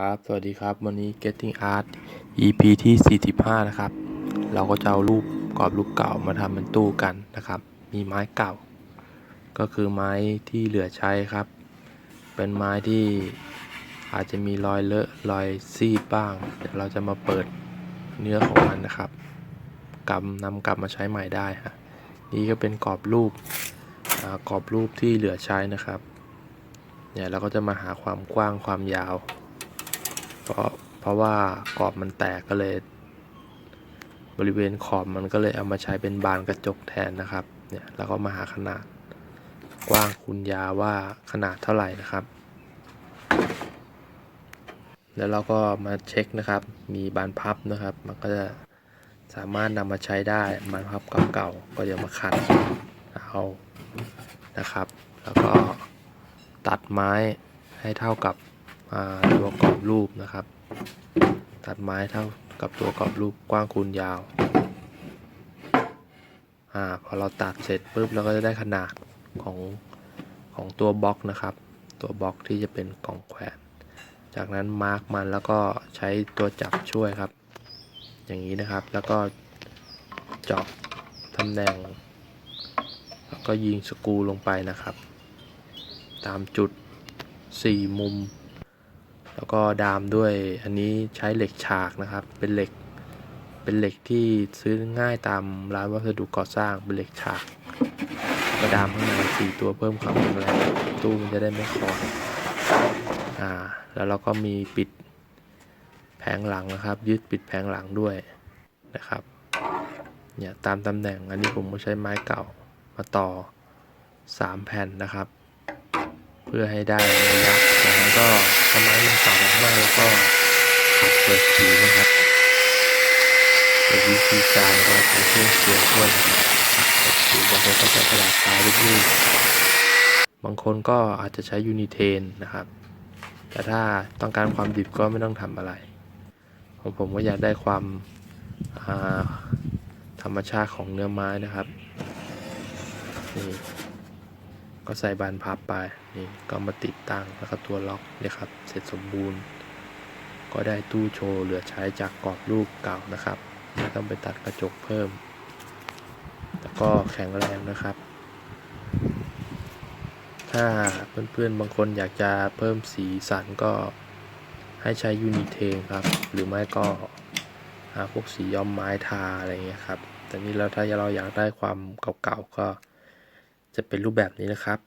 ครับ สวัสดีครับ วันนี้ Getting Art EP ที่ 45 นะครับ เราก็จะเอารูปกรอบรูปเก่ามาทำเป็นตู้กันนะครับ มีไม้เก่า ก็คือไม้ที่เหลือใช้ครับ เป็นไม้ที่อาจจะมีรอยเลอะรอยซีดบ้าง เดี๋ยวเราจะมาเปิดเนื้อของมันนะครับกำนำกลับมาใช้ใหม่ได้ฮะนี่ก็เป็นกรอบรูปกรอบรูปที่เหลือใช้นะครับเนี่ยเราก็จะมาหาความกว้างความยาว เพราะเพราะว่ากรอบมันแตกก็เลย บริเวณขอบมันก็เลยเอามาใช้เป็นบานกระจกแทนนะครับเนี่ยแล้วก็มาหาขนาดกว้างคูณยาวว่าขนาดเท่าไหร่นะครับ แล้วเราก็มาเช็คนะครับ มีบานพับนะครับ มันก็จะสามารถนำมาใช้ได้บานพับเก่าๆก็จะมาขัดเอานะครับ แล้วก็ตัดไม้ให้เท่ากับ ตัวกรอบรูปนะครับ ตัดไม้เท่ากับตัวกรอบรูปกว้างคูณยาวอ่าพอเราตัดเสร็จปุ๊บเราก็จะได้ขนาดของของตัวบล็อกนะครับ ตัวบล็อกที่จะเป็นกล่องแขวน จากนั้นมาร์กมันแล้วก็ใช้ตัวจับช่วยครับ อย่างนี้นะครับแล้วก็เจาะตำแหน่ง แล้วก็ยิงสกูลงไปนะครับ ตามจุด 4 มุม แล้วก็ดามด้วยอันนี้ใช้เหล็กฉากนะครับ เป็นเหล็ก เป็นเหล็กที่ซื้อง่ายตามร้านวัสดุก่อสร้าง เป็นเหล็กฉากกระดามข้างในสี่ตัวเพิ่มความแข็งแรงตู้มันจะได้ไม่คลอนอ่า แล้วเราก็มีปิดแผงหลังนะครับ ยึดปิดแผงหลังด้วยนะครับ เนี่ยตามตำแหน่งอันนี้ผมก็ใช้ไม้เก่ามาต่อ 3 แผ่นนะครับ พื่อให้ได้ระยะจากนั้นก็เอาไม้มันเก่ามากแล้วก็ขัดเปิดสีนะครับเป็นวิธีการก็ใช้เครื่องเขียนช่วยนะครับเปิดสีบางคนก็ใช้กระดาษทรายลูกๆบางคนก็อาจจะใช้ยูนิเทนนะครับ แต่ถ้าต้องการความดิบก็ไม่ต้องทำอะไรของผมก็อยากได้ความธรรมชาติของเนื้อไม้นะครับนี่ ก็ใส่บานพับไปนี่ก็มาติดตั้งแล้วก็ตัวล็อกนี่ครับ เสร็จสมบูรณ์ ก็ได้ตู้โชว์เหลือใช้จากกรอบรูปเก่านะครับไม่ต้องไปตัดกระจกเพิ่มแล้วก็แข็งแรงนะครับ ถ้าเพื่อนๆบางคนอยากจะเพิ่มสีสันก็ให้ใช้ยูนิเทนครับ หรือไม่ก็หาพวกสีย้อมไม้ทาอะไรเงี้ยครับ แต่นี่เราถ้าเราอยากได้ความเก่าๆก็ จะเป็นรูปแบบนี้นะครับ